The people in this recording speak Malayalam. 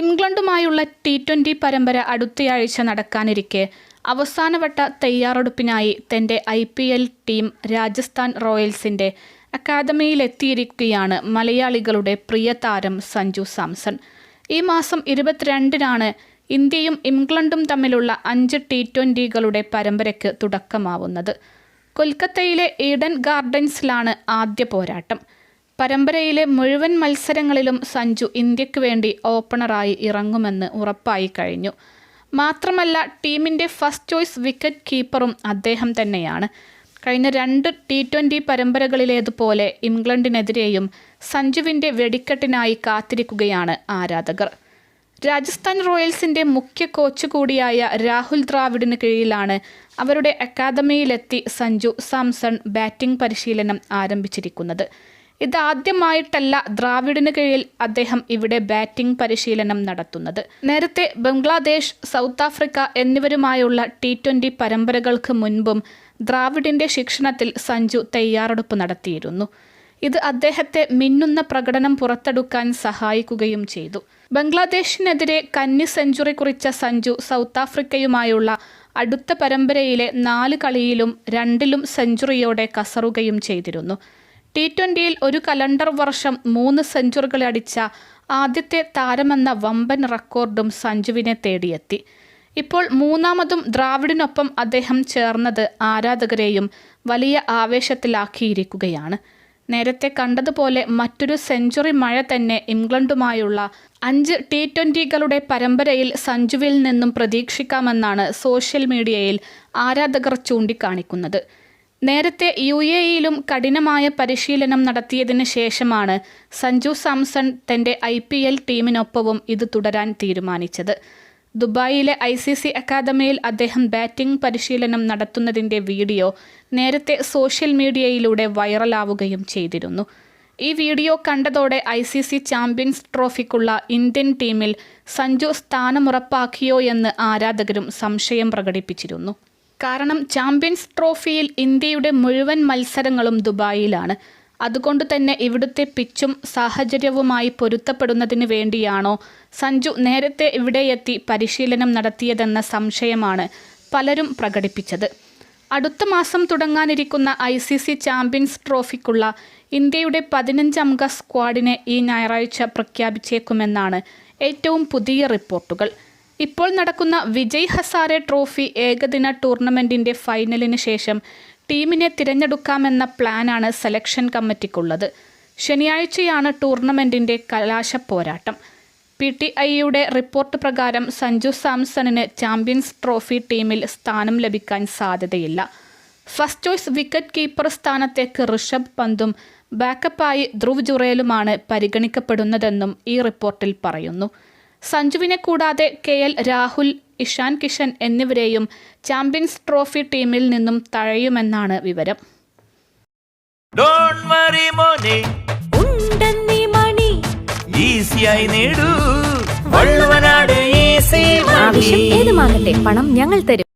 ഇംഗ്ലണ്ടുമായുള്ള ടി ട്വന്റി പരമ്പര അടുത്തയാഴ്ച നടക്കാനിരിക്കെ. അവസാനവട്ട തയ്യാറെടുപ്പിനായി തന്റെ I P L team Rajasthan റോയൽസിന്റെ അക്കാദമിയിലെത്തിയിരിക്കുകയാണ് മലയാളികളുടെ പ്രിയ താരം സഞ്ജു സാംസൺ. ഈ മാസം ഇരുപത്തിരണ്ടിനാണ് ഇന്ത്യയും ഇംഗ്ലണ്ടും തമ്മിലുള്ള അഞ്ച് ടി ട്വന്റികളുടെ പരമ്പരയ്ക്ക് തുടക്കമാവുന്നത്. കൊൽക്കത്തയിലെ ഈഡൻ ഗാർഡൻസിലാണ് ആദ്യ പോരാട്ടം. പരമ്പരയിലെ മുഴുവൻ മത്സരങ്ങളിലും സഞ്ജു ഇന്ത്യയ്ക്ക് വേണ്ടി ഓപ്പണറായി ഇറങ്ങുമെന്ന് ഉറപ്പായി കഴിഞ്ഞു. മാത്രമല്ല ടീമിന്റെ ഫസ്റ്റ് ചോയ്സ് വിക്കറ്റ് കീപ്പറും അദ്ദേഹം തന്നെയാണ്. കഴിഞ്ഞ രണ്ട് ടി ട്വന്റി പരമ്പരകളിലേതുപോലെ ഇംഗ്ലണ്ടിനെതിരെയും സഞ്ജുവിന്റെ വെടിക്കെട്ടിനായി കാത്തിരിക്കുകയാണ് ആരാധകർ. രാജസ്ഥാൻ റോയൽസിന്റെ മുഖ്യ കോച്ച് കൂടിയായ രാഹുൽ ദ്രാവിഡിന് കീഴിലാണ് അവരുടെ അക്കാദമിയിലെത്തി സഞ്ജു സാംസൺ ബാറ്റിംഗ് പരിശീലനം ആരംഭിച്ചിരിക്കുന്നത്. ഇതാദ്യമായിട്ടല്ല ദ്രാവിഡിന് കീഴിൽ അദ്ദേഹം ഇവിടെ ബാറ്റിംഗ് പരിശീലനം നടത്തുന്നത്. നേരത്തെ ബംഗ്ലാദേശ് സൗത്ത് ആഫ്രിക്ക എന്നിവരുമായുള്ള ടി ട്വന്റി പരമ്പരകൾക്ക് മുൻപും ദ്രാവിഡിന്റെ ശിക്ഷണത്തിൽ സഞ്ജു തയ്യാറെടുപ്പ് നടത്തിയിരുന്നു. ഇത് അദ്ദേഹത്തെ മിന്നുന്ന പ്രകടനം പുറത്തെടുക്കാൻ സഹായിക്കുകയും ചെയ്തു. ബംഗ്ലാദേശിനെതിരെ കന്നി സെഞ്ചുറി കുറിച്ച സഞ്ജു സൗത്ത് ആഫ്രിക്കയുമായുള്ള അടുത്ത പരമ്പരയിലെ നാല് കളിയിലും രണ്ടിലും സെഞ്ചുറിയോടെ കസറുകയും ചെയ്തിരുന്നു. ടി ട്വന്റിയിൽ ഒരു കലണ്ടർ വർഷം മൂന്ന് സെഞ്ചുറികൾ അടിച്ച ആദ്യത്തെ താരമെന്ന വമ്പൻ റെക്കോർഡും സഞ്ജുവിനെ തേടിയെത്തി. ഇപ്പോൾ മൂന്നാമതും ദ്രാവിഡിനൊപ്പം അദ്ദേഹം ചേർന്നത് ആരാധകരെയും വലിയ ആവേശത്തിലാക്കിയിരിക്കുകയാണ്. നേരത്തെ കണ്ടതുപോലെ മറ്റൊരു സെഞ്ചുറി മഴ തന്നെ ഇംഗ്ലണ്ടുമായുള്ള അഞ്ച് ടി ട്വന്റികളുടെ പരമ്പരയിൽ സഞ്ജുവിൽ നിന്നും പ്രതീക്ഷിക്കാമെന്നാണ് സോഷ്യൽ മീഡിയയിൽ ആരാധകർ ചൂണ്ടിക്കാണിക്കുന്നത്. നേരത്തെ യു എ ഇയിലും കഠിനമായ പരിശീലനം നടത്തിയതിനു ശേഷമാണ് സഞ്ജു സാംസൺ തന്റെ ഐ പി എൽ ടീമിനൊപ്പവും ഇത് തുടരാൻ തീരുമാനിച്ചത്. ദുബായിലെ ഐ സി സി അക്കാദമിയിൽ അദ്ദേഹം ബാറ്റിംഗ് പരിശീലനം നടത്തുന്നതിന്റെ വീഡിയോ നേരത്തെ സോഷ്യൽ മീഡിയയിലൂടെ വൈറലാവുകയും ചെയ്തിരുന്നു. ഈ വീഡിയോ കണ്ടതോടെ ഐ സി സി ചാമ്പ്യൻസ് ട്രോഫിക്കുള്ള ഇന്ത്യൻ ടീമിൽ സഞ്ജു സ്ഥാനമുറപ്പാക്കിയോ എന്ന് ആരാധകരും സംശയം പ്രകടിപ്പിച്ചിരുന്നു. കാരണം ചാമ്പ്യൻസ് ട്രോഫിയിൽ ഇന്ത്യയുടെ മുഴുവൻ മത്സരങ്ങളും ദുബായിലാണ്. അതുകൊണ്ട് തന്നെ ഇവിടുത്തെ പിച്ചും സാഹചര്യവുമായി പൊരുത്തപ്പെടുന്നതിന് വേണ്ടിയാണോ സഞ്ജു നേരത്തെ ഇവിടെയെത്തി പരിശീലനം നടത്തിയതെന്ന സംശയമാണ് പലരും പ്രകടിപ്പിച്ചത്. അടുത്ത മാസം തുടങ്ങാനിരിക്കുന്ന ഐ സി സി ചാമ്പ്യൻസ് ട്രോഫിക്കുള്ള ഇന്ത്യയുടെ പതിനഞ്ചംഗ സ്ക്വാഡിനെ ഈ ഞായറാഴ്ച പ്രഖ്യാപിച്ചേക്കുമെന്നാണ് ഏറ്റവും പുതിയ റിപ്പോർട്ടുകൾ. ഇപ്പോൾ നടക്കുന്ന വിജയ് ഹസാരെ ട്രോഫി ഏകദിന ടൂർണമെന്റിന്റെ ഫൈനലിന് ശേഷം ടീമിനെ തിരഞ്ഞെടുക്കാമെന്ന പ്ലാനാണ് സെലക്ഷൻ കമ്മിറ്റിക്കുള്ളത്. ശനിയാഴ്ചയാണ് ടൂർണമെന്റിന്റെ കലാശ പോരാട്ടം പി ടി ഐയുടെ റിപ്പോർട്ട് പ്രകാരം സഞ്ജു സാംസണിന് ചാമ്പ്യൻസ് ട്രോഫി ടീമിൽ സ്ഥാനം ലഭിക്കാൻ സാധ്യതയില്ല. ഫസ്റ്റ് ചോയ്സ് വിക്കറ്റ് കീപ്പർ സ്ഥാനത്തേക്ക് ഋഷഭ് പന്തും ബാക്കപ്പായി ധ്രുവ് ജുറേലുമാണ് പരിഗണിക്കപ്പെടുന്നതെന്നും ഈ റിപ്പോർട്ടിൽ പറയുന്നു. സഞ്ജുവിനെ കൂടാതെ കെ എൽ രാഹുൽ ഇഷാൻ കിഷൻ എന്നിവരെയും ചാമ്പ്യൻസ് ട്രോഫി ടീമിൽ നിന്നും തഴയുമെന്നാണ് വിവരം. ഡോണ്ട് വറി മോനെ. ഉണ്ടെന്നീ മണി. ഈസിയായി നേടൂ. വള്ളുവനാട് ഈസി ആവശ്യം ഏതുമാകട്ടെ പണം ഞങ്ങൾ തരും.